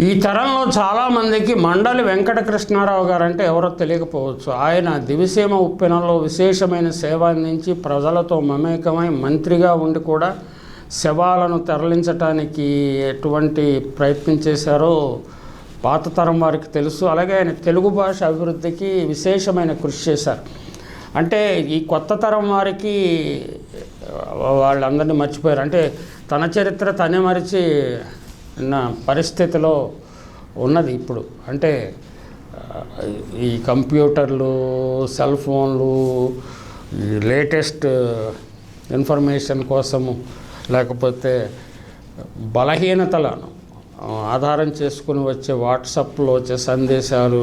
ఈ తరంలో చాలామందికి మండలి వెంకటకృష్ణారావు గారు అంటే ఎవరో తెలియకపోవచ్చు. ఆయన దివిసీమ ఉప్పెనలో విశేషమైన సేవ అందించి ప్రజలతో మమేకమై మంత్రిగా ఉండి కూడా శవాలను తరలించటానికి ఎటువంటి ప్రయత్నం చేశారో పాత తరం వారికి తెలుసు. అలాగే ఆయన తెలుగు భాష అభివృద్ధికి విశేషమైన కృషి చేశారు. అంటే ఈ కొత్త తరం వారికి వాళ్ళందరినీ మర్చిపోయారు. అంటే తన చరిత్ర తనే మరిచి ఉన్న పరిస్థితిలో ఉన్నది ఇప్పుడు. అంటే ఈ కంప్యూటర్లు సెల్ ఫోన్లు లేటెస్ట్ ఇన్ఫర్మేషన్ కోసము లేకపోతే బలహీనతలను ఆధారం చేసుకుని వచ్చే వాట్సాప్లో వచ్చే సందేశాలు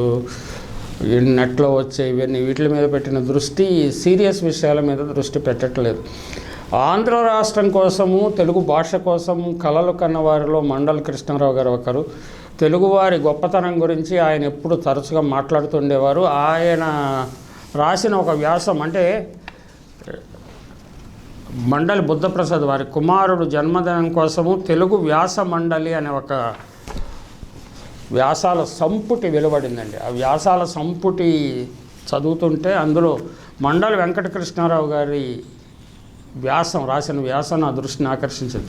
నెట్లో వచ్చే ఇవన్నీ వీటి మీద పెట్టిన దృష్టి సీరియస్ విషయాల మీద దృష్టి పెట్టట్లేదు. ఆంధ్ర రాష్ట్రం కోసము తెలుగు భాష కోసం కళలు కన్న వారిలో మండల కృష్ణారావు గారు ఒకరు. తెలుగువారి గొప్పతనం గురించి ఆయన ఎప్పుడు తరచుగా మాట్లాడుతుండేవారు. ఆయన రాసిన ఒక వ్యాసం అంటే మండలి బుద్ధప్రసాద్ వారి కుమారుడు జన్మదినం కోసము తెలుగు వ్యాస మండలి అనే ఒక వ్యాసాల సంపుటి వెలువడిందండి. ఆ వ్యాసాల సంపుటి చదువుతుంటే అందులో మండలి వెంకటకృష్ణారావు గారి వ్యాసం రాసిన వ్యాసం నా దృష్టిని ఆకర్షించింది.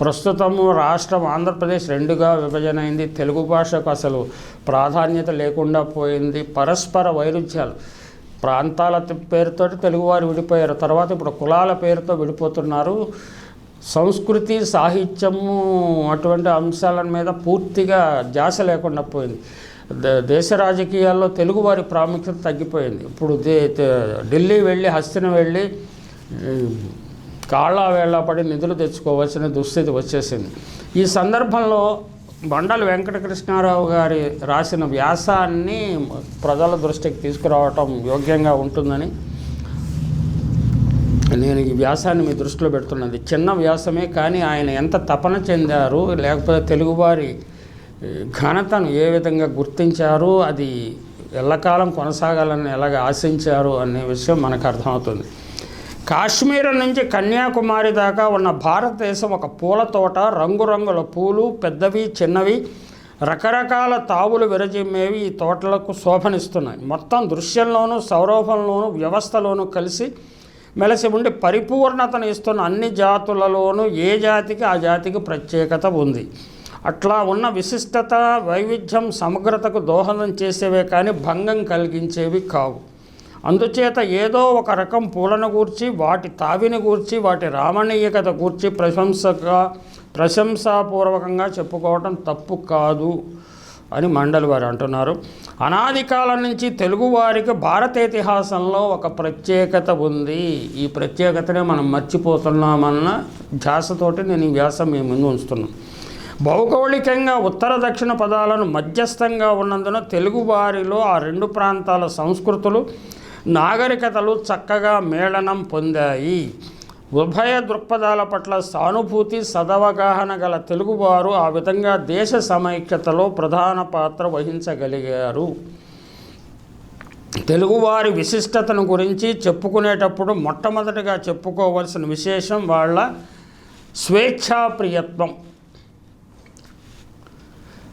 ప్రస్తుతము రాష్ట్రం ఆంధ్రప్రదేశ్ రెండుగా విభజన అయింది తెలుగు భాషకు అసలు ప్రాధాన్యత లేకుండా పోయింది. పరస్పర వైరుధ్యాలు. ప్రాంతాల పేరుతో తెలుగువారు విడిపోయారు. తర్వాత ఇప్పుడు కులాల పేరుతో విడిపోతున్నారు. సంస్కృతి సాహిత్యము అటువంటి అంశాల మీద పూర్తిగా ధ్యాస లేకుండా పోయింది. ద- దేశ రాజకీయాల్లో తెలుగువారి ప్రాముఖ్యత తగ్గిపోయింది. ఇప్పుడు దే ఢిల్లీ వెళ్ళి హస్తిన వెళ్ళి కాళ్ళ వేళ్ళపడి నిధులు తెచ్చుకోవాల్సిన దుస్థితి వచ్చేసింది. ఈ సందర్భంలో బండలు వెంకటకృష్ణారావు గారి రాసిన వ్యాసాన్ని ప్రజల దృష్టికి తీసుకురావటం యోగ్యంగా ఉంటుందని నేను ఈ వ్యాసాన్ని మీ దృష్టిలో పెడుతున్నది. చిన్న వ్యాసమే కానీ ఆయన ఎంత తపన చెందారు లేకపోతే తెలుగువారి ఘనతను ఏ విధంగా గుర్తించారు అది ఎల్లకాలం కొనసాగాలని ఎలాగ ఆశించారు అనే విషయం మనకు అర్థమవుతుంది. కాశ్మీర్ నుంచి కన్యాకుమారి దాకా ఉన్న భారతదేశం ఒక పూల తోట. రంగురంగుల పూలు పెద్దవి చిన్నవి రకరకాల తావులు విరజిమ్మేవి ఈ తోటలకు శోభనిస్తున్నాయి. మొత్తం దృశ్యంలోనూ సౌరభంలోనూ వ్యవస్థలోనూ కలిసి మెలసి ఉండి పరిపూర్ణతను ఇస్తున్న అన్ని జాతులలోనూ ఏ జాతికి ఆ జాతికి ప్రత్యేకత ఉంది. అట్లా ఉన్న విశిష్టత వైవిధ్యం సమగ్రతకు దోహదం చేసేవే కానీ భంగం కలిగించేవి కావు. అందుచేత ఏదో ఒక రకం పూలను గూర్చి వాటి తావిని గూర్చి వాటి రామణీయకత గూర్చి ప్రశంసగా ప్రశంసాపూర్వకంగా చెప్పుకోవటం తప్పు కాదు అని మండలి వారు అంటున్నారు. అనాది కాలం నుంచి తెలుగువారికి భారత ఇతిహాసంలో ఒక ప్రత్యేకత ఉంది. ఈ ప్రత్యేకతనే మనం మర్చిపోతున్నామన్న ధ్యాసతోటి నేను ఈ వ్యాసం మీ ముందు ఉంచుతున్నాను. భౌగోళికంగా ఉత్తర దక్షిణ పదాలను మధ్యస్థంగా ఉన్నందున తెలుగువారిలో ఆ రెండు ప్రాంతాల సంస్కృతులు నాగరికతలు చక్కగా మేళనం పొందాయి. ఉభయ దృక్పథాల పట్ల సానుభూతి సదవగాహన గల తెలుగువారు ఆ విధంగా దేశ సమైక్యతలో ప్రధాన పాత్ర వహించగలిగారు. తెలుగువారి విశిష్టతను గురించి చెప్పుకునేటప్పుడు మొట్టమొదటిగా చెప్పుకోవలసిన విశేషం వాళ్ళ స్వేచ్ఛాప్రియత్వం.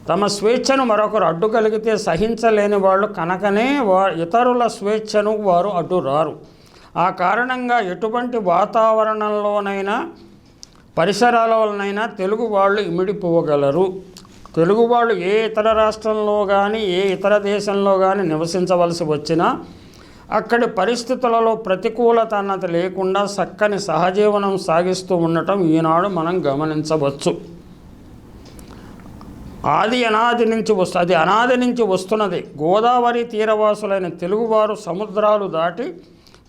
తమ స్వేచ్ఛను మరొకరు అడ్డు కలిగితే సహించలేని వాళ్ళు కనుకనే వా ఇతరుల స్వేచ్ఛను వారు అడ్డు రారు. ఆ కారణంగా ఎటువంటి వాతావరణంలోనైనా పరిసరాలలోనైనా తెలుగు వాళ్ళు ఇమిడిపోగలరు. తెలుగు వాళ్ళు ఏ ఇతర రాష్ట్రంలో కానీ ఏ ఇతర దేశంలో కానీ నివసించవలసి వచ్చినా అక్కడి పరిస్థితులలో ప్రతికూలత అన్నది లేకుండా చక్కని సహజీవనం సాగిస్తూ ఉండటం ఈనాడు మనం గమనించవచ్చు. ఆది అనాది నుంచి వస్తు అది అనాది నుంచి వస్తున్నది. గోదావరి తీరవాసులైన తెలుగువారు సముద్రాలు దాటి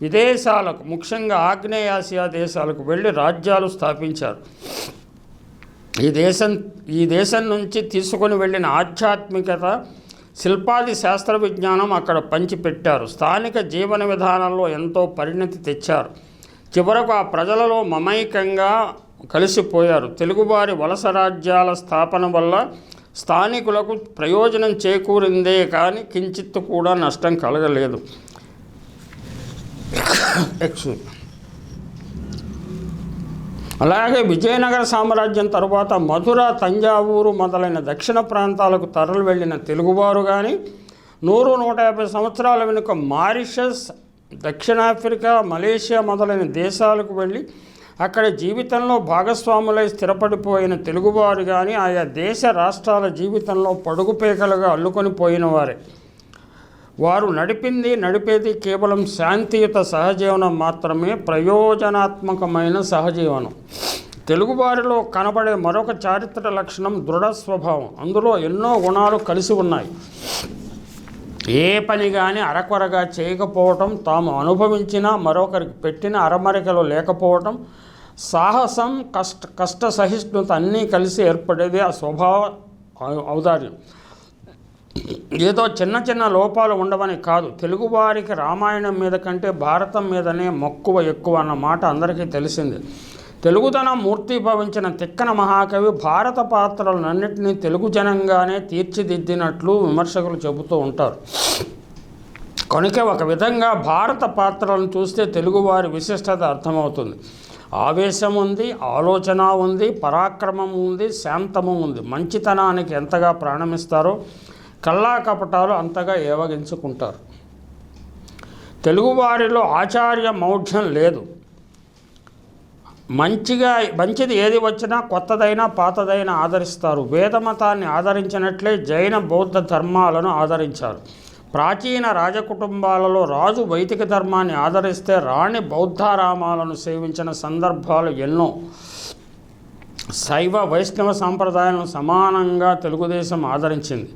విదేశాలకు ముఖ్యంగా ఆగ్నేయాసియా దేశాలకు వెళ్ళి రాజ్యాలు స్థాపించారు. ఈ దేశం ఈ దేశం నుంచి తీసుకొని వెళ్ళిన ఆధ్యాత్మికత శిల్పాది శాస్త్ర విజ్ఞానం అక్కడ పంచిపెట్టారు. స్థానిక జీవన విధానంలో ఎంతో పరిణతి తెచ్చారు. చివరకు ఆ ప్రజలలో మమైకంగా కలిసిపోయారు. తెలుగువారి వలస రాజ్యాల స్థాపన వల్ల స్థానికులకు ప్రయోజనం చేకూరిందే కానీ కించిత్తు కూడా నష్టం కలగలేదు. ఎక్స్క్యూజ్ అలాగే విజయనగర సామ్రాజ్యం తరువాత మధుర తంజావూరు మొదలైన దక్షిణ ప్రాంతాలకు తరలి వెళ్ళిన తెలుగువారు కానీ నూరు నూట యాభై సంవత్సరాల వెనుక మారిషస్ దక్షిణాఫ్రికా మలేషియా మొదలైన దేశాలకు వెళ్ళి అక్కడ జీవితంలో భాగస్వాములై స్థిరపడిపోయిన తెలుగువారు కానీ ఆయా దేశ రాష్ట్రాల జీవితంలో పడుగుపేకలుగా అల్లుకొని పోయిన వారే వారు నడిపింది నడిపేది కేవలం శాంతియుత సహజీవనం మాత్రమే ప్రయోజనాత్మకమైన సహజీవనం. తెలుగువారిలో కనబడే మరొక చారిత్రక లక్షణం దృఢ స్వభావం అందులో ఎన్నో గుణాలు కలిసి ఉన్నాయి. ఏ పని కానీ అరకొరగా చేయకపోవటం తాము అనుభవించిన మరొకరికి పెట్టిన అరమరికలు లేకపోవటం సాహసం కష్ట కష్ట సహిష్ణుత అన్నీ కలిసి ఏర్పడేది ఆ స్వభావ ఔదార్యం. ఏదో చిన్న చిన్న లోపాలు ఉండవని కాదు. తెలుగువారికి రామాయణం మీద కంటే భారతం మీదనే మక్కువ ఎక్కువ అన్న మాట అందరికీ తెలిసింది. తెలుగుదనం మూర్తిభవించిన తిక్కన మహాకవి భారత పాత్రలన్నింటినీ తెలుగు జనంగానే తీర్చిదిద్దినట్లు విమర్శకులు చెబుతూ ఉంటారు. కనుక ఒక విధంగా భారత పాత్రలను చూస్తే తెలుగువారి విశిష్టత అర్థమవుతుంది. ఆవేశం ఉంది ఆలోచన ఉంది పరాక్రమం ఉంది శాంతము ఉంది. మంచితనానికి ఎంతగా ప్రాణమిస్తారో కల్లా కపటాలు అంతగా ఏవగించుకుంటారు. తెలుగువారిలో ఆచార్య మౌఢ్యం లేదు. మంచిగా మంచిది ఏది వచ్చినా కొత్తదైనా పాతదైనా ఆదరిస్తారు. వేదమతాన్ని ఆదరించినట్లే జైన బౌద్ధ ధర్మాలను ఆదరించారు. ప్రాచీన రాజకుటుంబాలలో రాజు వైదిక ధర్మాన్ని ఆదరిస్తే రాణి బౌద్ధారామాలను సేవించిన సందర్భాలు ఎన్నో. శైవ వైష్ణవ సాంప్రదాయాలను సమానంగా తెలుగుదేశం ఆదరించింది.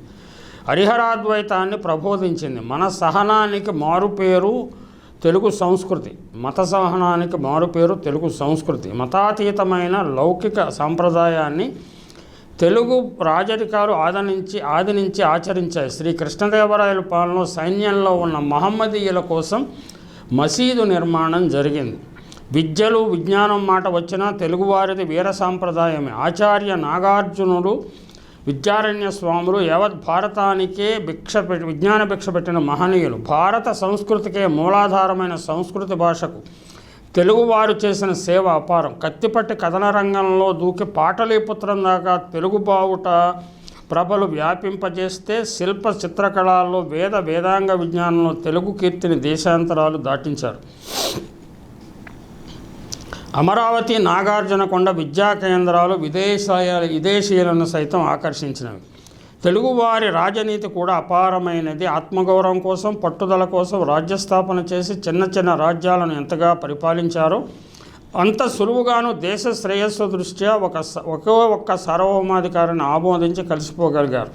హరిహరాద్వైతాన్ని ప్రబోధించింది. మన సహనానికి మారుపేరు తెలుగు సంస్కృతి. మత సహనానికి మారుపేరు తెలుగు సంస్కృతి. మతాతీతమైన లౌకిక సాంప్రదాయాన్ని తెలుగు రాజరికాలు ఆదరించి ఆదరించి ఆచరించాయి. శ్రీ కృష్ణదేవరాయల పాలనలో సైన్యంలో ఉన్న మహమ్మదీయుల కోసం మసీదు నిర్మాణం జరిగింది. విద్యలు విజ్ఞానం మాట వచ్చినా తెలుగువారిది వీర సాంప్రదాయమే. ఆచార్య నాగార్జునుడు విద్యారణ్య స్వాములు యావత్ భారతానికే భిక్ష విజ్ఞాన భిక్ష పెట్టిన మహనీయులు. భారత సంస్కృతికే మూలాధారమైన సంస్కృతి భాషకు తెలుగువారు చేసిన సేవ అపారం. కత్తిపట్టి కథన రంగంలో దూకి పాటలీపుత్రం దాకా తెలుగు బావుట ప్రభలు వ్యాపింపజేస్తే శిల్ప చిత్రకళల్లో వేద వేదాంగ విజ్ఞానంలో తెలుగు కీర్తిని దేశాంతరాలు దాటించారు. అమరావతి నాగార్జునకొండ విద్యా కేంద్రాలు విదేశాయ విదేశీయులను సైతం ఆకర్షించినవి. తెలుగువారి రాజనీతి కూడా అపారమైనది. ఆత్మగౌరవం కోసం పట్టుదల కోసం రాజ్యస్థాపన చేసి చిన్న చిన్న రాజ్యాలను ఎంతగా పరిపాలించారో అంత సులువుగాను దేశ శ్రేయస్సు దృష్ట్యా ఒక స- ఒకే ఒక్క సార్వభౌమాధికారిని ఆమోదించి కలిసిపోగలిగారు.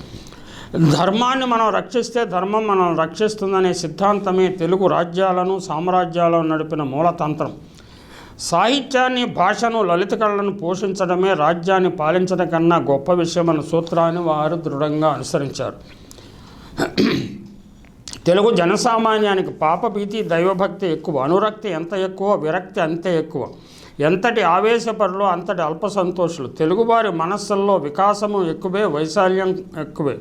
ధర్మాన్ని మనం రక్షిస్తే ధర్మం మనం రక్షిస్తుందనే సిద్ధాంతమే తెలుగు రాజ్యాలను సామ్రాజ్యాలను నడిపిన మూలతంత్రం. సాహిత్యాన్ని భాషను లలిత కళలను పోషించడమే రాజ్యాన్ని పాలించడం కన్నా గొప్ప విషయమన్న సూత్రాన్ని వారు దృఢంగా అనుసరించారు. తెలుగు జనసామాన్యానికి పాపభీతి దైవభక్తి ఎక్కువ అనురక్తి ఎంత ఎక్కువ విరక్తి అంతే ఎక్కువ. ఎంతటి ఆవేశపరులు అంతటి అల్ప సంతోషులు తెలుగువారి మనస్సుల్లో వికాసము ఎక్కువే వైశాల్యం ఎక్కువే.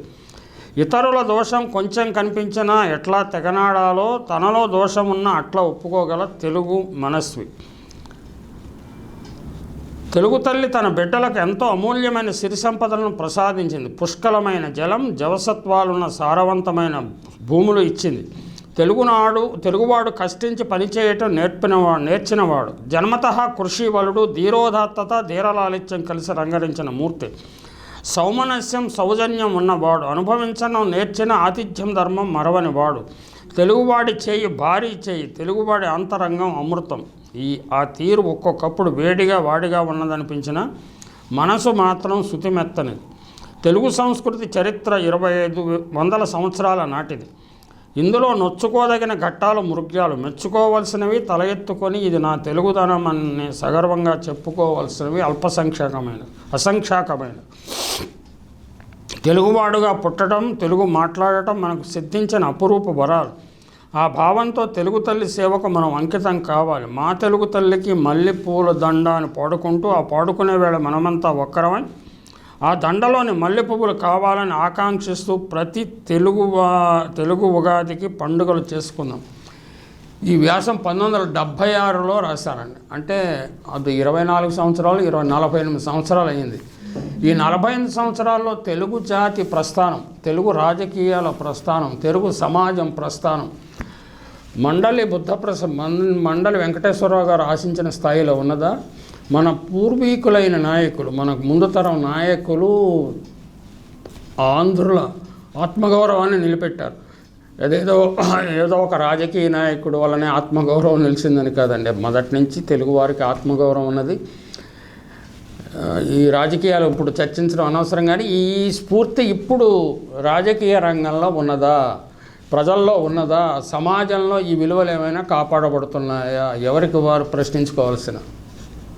ఇతరుల దోషం కొంచెం కనిపించినా ఎట్లా తెగనాడాలో తనలో దోషం ఉన్నా అట్లా ఒప్పుకోగల తెలుగు మనస్వి. తెలుగు తల్లి తన బిడ్డలకు ఎంతో అమూల్యమైన సిరి సంపదలను ప్రసాదించింది. పుష్కలమైన జలం జవసత్వాలున్న సారవంతమైన భూములు ఇచ్చింది. తెలుగునాడు తెలుగువాడు కష్టించి పనిచేయటం నేర్పినవాడు నేర్చినవాడు. జన్మతః కృషి వలుడు ధీరోదాత్తత ధీరలాలిత్యం కలిసి రంగరించిన మూర్తి. సౌమనస్యం సౌజన్యం ఉన్నవాడు. అనుభవించడం నేర్చిన ఆతిథ్యం ధర్మం మరవని వాడు. తెలుగువాడి చేయి భారీ చేయి తెలుగువాడి అంతరంగం అమృతం. ఈ ఆ తీరు ఒక్కొక్కప్పుడు వేడిగా వాడిగా ఉన్నదనిపించిన మనసు మాత్రం శుతిమెత్తనిది. తెలుగు సంస్కృతి చరిత్ర ఇరవై ఐదు వందల సంవత్సరాల నాటిది. ఇందులో నొచ్చుకోదగిన ఘట్టాలు మృగ్యాలు. మెచ్చుకోవలసినవి తల ఎత్తుకొని ఇది నా తెలుగుదనం అని సగర్వంగా చెప్పుకోవలసినవి అల్పసంఖ్యాకమైన అసంఖ్యాకమైన తెలుగువాడుగా పుట్టడం తెలుగు మాట్లాడటం మనకు సిద్ధించిన అపురూప వరాలు. ఆ భావంతో తెలుగు తల్లి సేవకు మనం అంకితం కావాలి. మా తెలుగు తల్లికి మల్లెపూల దండ అని పాడుకుంటూ ఆ పాడుకునే వేళ మనమంతా ఒక్కరమై ఆ దండలోని మల్లె పువ్వులు కావాలని ఆకాంక్షిస్తూ ప్రతి తెలుగు తెలుగు ఉగాదికి పండుగలు చేసుకుందాం. ఈ వ్యాసం పంతొమ్మిది వందల డెబ్భై ఆరులో రాశారండి. అంటే అది ఇరవై నాలుగు సంవత్సరాలు ఇరవై నలభై ఎనిమిది సంవత్సరాలు అయింది. ఈ నలభై ఎనిమిది సంవత్సరాల్లో తెలుగు జాతి ప్రస్థానం తెలుగు రాజకీయాల ప్రస్థానం తెలుగు సమాజం ప్రస్థానం మండలి బుద్ధప్రస మండలి వెంకటేశ్వరరావు గారు ఆశించిన స్థాయిలో ఉన్నదా? మన పూర్వీకులైన నాయకులు మనకు ముందు తరం నాయకులు ఆంధ్రుల ఆత్మగౌరవాన్ని నిలబెట్టారు. అదేదో ఏదో ఒక రాజకీయ నాయకుడు వల్లనే ఆత్మగౌరవం నిలిచిందని కాదండి. మొదటి నుంచి తెలుగువారికి ఆత్మగౌరవం ఉన్నది. ఈ రాజకీయాలు ఇప్పుడు చర్చించడం అనవసరం కానీ ఈ స్ఫూర్తి ఇప్పుడు రాజకీయ రంగంలో ఉన్నదా? ప్రజల్లో ఉన్నదా? సమాజంలో ఈ విలువలు ఏమైనా కాపాడబడుతున్నాయా? ఎవరికి వారు ప్రశ్నించుకోవాల్సిన